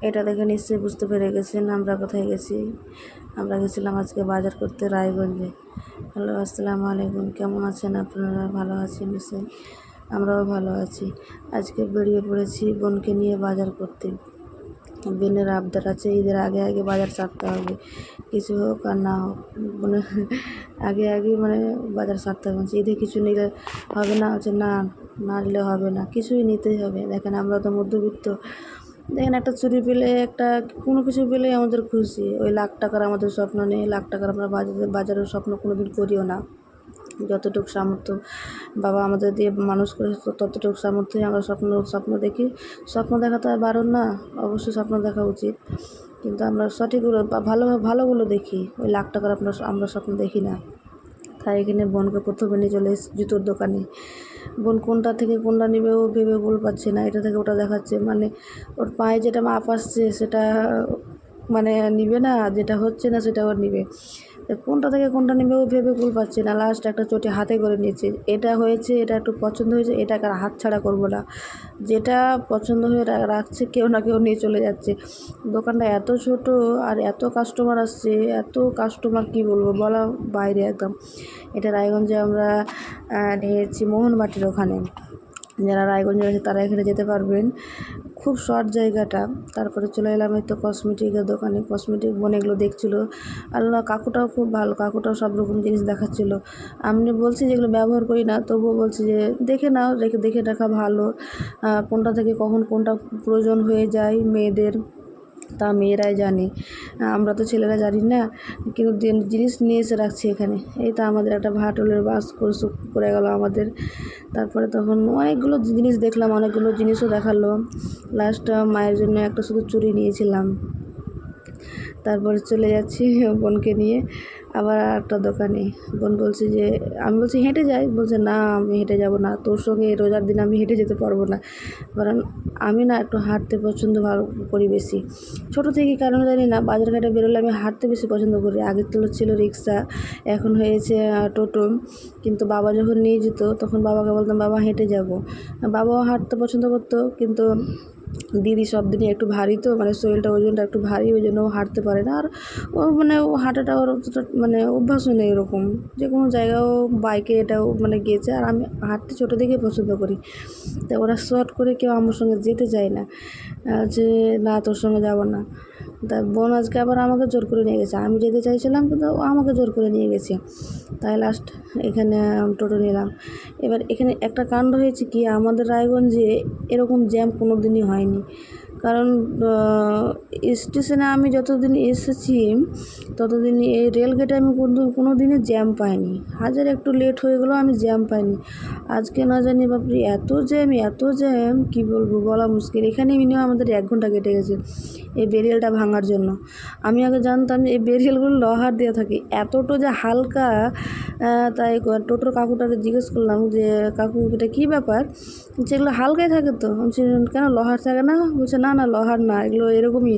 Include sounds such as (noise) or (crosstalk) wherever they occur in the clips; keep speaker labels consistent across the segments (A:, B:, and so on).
A: এটা দেখে নিশ্চয়ই বুঝতে পেরে গেছেন আমরা কোথায় গেছি। আমরা গেছিলাম আজকে বাজার করতে রায়গঞ্জে। হ্যালো, আসসালামু আলাইকুম। কেমন আছেন আপনারা? ভালো আছেন নিশ্চয়ই? আমরাও ভালো আছি। আজকে বেরিয়ে পড়েছি বোনকে নিয়ে বাজার করতে। বোনের আবদার আছে, ঈদের আগে আগে বাজার সারতে হবে। কিছু হোক আর না হোক, বোনের আগে আগে মানে বাজার সারতে হবে। ঈদে কিছু নিলে হবে না হচ্ছে না না নিলে হবে না, কিছুই নিতেই হবে। দেখেন আমরা তো মধ্যবিত্ত। দেখেন একটা চুরি পেলে একটা কোনো কিছু পেলেই আমাদের খুশি। ওই লাখ টাকার আমাদের স্বপ্ন নেই, লাখ টাকার আমরা বাজারে বাজারের স্বপ্ন কোনো দিন করিও না। যতটুকু সামর্থ্য বাবা আমাদের দিয়ে মানুষ করে, ততটুকু সামর্থ্যই আমরা স্বপ্ন স্বপ্ন দেখি। স্বপ্ন দেখা তো আর বারণ না, অবশ্যই স্বপ্ন দেখা উচিত। কিন্তু আমরা সঠিকগুলো, ভালো, ভালোগুলো দেখি। ওই লাখ টাকার আপনার আমরা স্বপ্ন দেখি না। তাই এখানে বোনকে প্রথমে নিয়ে চলে এসেছি জুতোর দোকানে। বোন কোনটা থেকে কোনটা নেবে ও ভেবে বল পাচ্ছে না, এটা থেকে ওটা দেখাচ্ছে। মানে ওর পায়ে যেটা মাপ আসছে সেটা মানে নিবে না, যেটা হচ্ছে না সেটা ওর নিবে। কোনটা থেকে কোনটা নেবে ও ভেবে কুল পাচ্ছে না। লাস্ট একটা চটি হাতে করে নিয়েছে। এটা হয়েছে, এটা একটু পছন্দ হয়েছে, এটা আর হাত ছাড়া করব না। যেটা পছন্দ হয়ে রাখছে, কেউ না কেউ নিয়ে চলে যাচ্ছে। দোকানটা এত ছোট আর এত কাস্টমার আসছে, এত কাস্টমার কি বলব বলা বাইরে একদম। এটা রায়গঞ্জে আমরা নিয়েছি মোহনবাটির ওখানে। যারা রায়গঞ্জে আছে তারা এখানে যেতে পারবেন। খুব শর্ট জায়গাটা। তারপরে চলে এলাম তো কসমেটিকের দোকানে। কসমেটিক বোন এগুলো দেখছিলো। আল্লাহ, কাকুটাও খুব ভালো। কাকুটাও সব রকম জিনিস দেখাচ্ছিলো। আমি বলছি যেগুলো ব্যবহার করি না। তবুও বলছি যে দেখে নাও, দেখে দেখে রাখা ভালো। কোনটা থেকে কখন কোনটা প্রয়োজন হয়ে যায় মেয়েদের। তা মেয়েরাই জানে। আমরা তো ছেলেরা জানি না কিন্তু জিনিস নিয়ে এসে রাখছি এখানে। এই তো আমাদের একটা ভাটলের বাস করে গেল আমাদের। তারপরে তখন অনেকগুলো জিনিস দেখলাম, অনেকগুলো জিনিসও দেখাল। লাস্ট মায়ের জন্য একটা শুধু চুরি নিয়েছিলাম। তারপরে চলে যাচ্ছি (laughs) বোনকে নিয়ে। আবার একটা দোকানে। বোন বলছে যে, আমি বলছি, হেঁটে যাই? বলছে, না, আমি হেঁটে যাব না। তোর সঙ্গে রোজার দিন আমি হেঁটে যেতে পারব না। কারণ আমি না একটু হাঁটতে পছন্দ ভালো করি বেশি। ছোটো থেকে কারণ জানি না বাজার ঘাটে বেরোলে আমি হাঁটতে বেশি পছন্দ করি। আগে তো ছিল রিক্সা, এখন হয়েছে টোটো। কিন্তু বাবা যখন নিয়ে যেত, তখন বাবাকে বলতাম, বাবা, হেঁটে যাব। বাবাও হাঁটতে পছন্দ করতো, কিন্তু দিদি সব দিনই একটু ভারী তো মানে শরীরটা ওজনটা একটু ভারী, ওই জন্য ও হাঁটতে পারে না। আর ও মানে ও হাঁটাটা ওর মানে অভ্যাসও নেই এরকম। যে কোনো জায়গাও বাইকে এটাও মানে গিয়েছে, আর আমি হাঁটতে ছোটো দিকে পছন্দ করি। তা ওরা শর্ট করে কেউ আমার সঙ্গে যেতে চায় না। যে, না, তোর সঙ্গে যাব না। তা বোন আজকে আবার আমাকে জোর করে নিয়ে গেছে। আমি যেতে চাইছিলাম, কিন্তু ও আমাকে জোর করে নিয়ে গেছে। তাই লাস্ট এখানে টোটো নিলাম। এবার এখানে একটা কাণ্ড হয়েছে কি, আমাদের রায়গঞ্জে এরকম জ্যাম কোনো দিনই হয়নি। কারণ স্টেশনে আমি যতদিন এসেছি, ততদিন এই রেল গেটে আমি কোনো কোনো দিনই জ্যাম পাইনি। হাজার একটু লেট হয়ে গেলেও আমি জ্যাম পাইনি। আজকে না জানি, বাপরে, এত জ্যাম এত জ্যাম, কি বলব, বলা মুশকিল। এখানে মিনিমাম আমাদের এক ঘণ্টা কেটে গেছে এই বেরিয়ালটা ভাঙার জন্য। আমি আগে জানতাম এই বেরিয়ালগুলো লোহার দেওয়া থাকে। এতটা যে হালকা তাই টোটোর কাকুটাকে জিজ্ঞেস করলাম যে, কাকু, এটা কী ব্যাপার? যেগুলো হালকাই থাকে তো। কেন, লোহার থাকে না? বলছে না না, লোহার না, এগুলো এরকমই।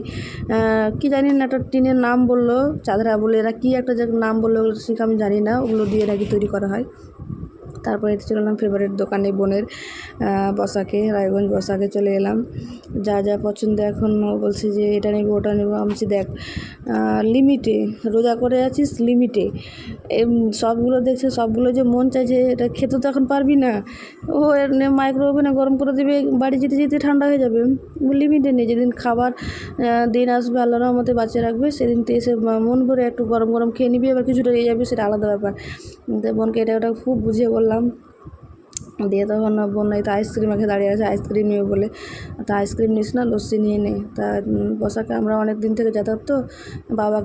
A: কি জানি না, একটা টিনের নাম বলল, চাদরা বলে, এরা কী একটা যে নাম বলল, ওগুলো ঠিক আমি জানি না, ওগুলো দিয়ে নাকি তৈরি করা হয়। তারপরে চলে এলাম ফেভারিট দোকানে বোনের বসাকে, রায়গঞ্জ বসাকে চলে এলাম। যা যা পছন্দ এখন ও বলছে যে এটা নেব, ওটা নেব। আমি দেখ লিমিটে রোজা করে আছিস লিমিটে সবগুলো দেখছে, সবগুলো যে মন চাইছে এটা খেতে তো এখন পারবি না। ও মাইক্রো ওভেনে গরম করে দেবে, বাড়ি যেতে যেতে ঠান্ডা হয়ে যাবে। লিমিটে নেই, যেদিন খাবার দিন আসবে আল্লাহ রহমতে বাঁচিয়ে রাখবে, সেদিন তো এসে মন ভরে একটু গরম গরম খেয়ে নিবি, আবার কিছুটা নিয়ে যাবে, সেটা আলাদা ব্যাপার। বোনকে এটা, ওটা খুব বুঝিয়ে বললাম। দিয়ে তখন বোন তো আইসক্রিম এখে দাঁড়িয়ে আছে, আইসক্রিম নিয়ে বলে। তা আইসক্রিম নিস না, লস্যি নিয়ে নে। তা বসাকে আমরা অনেক দিন থেকে যাতায়াত তো বাবা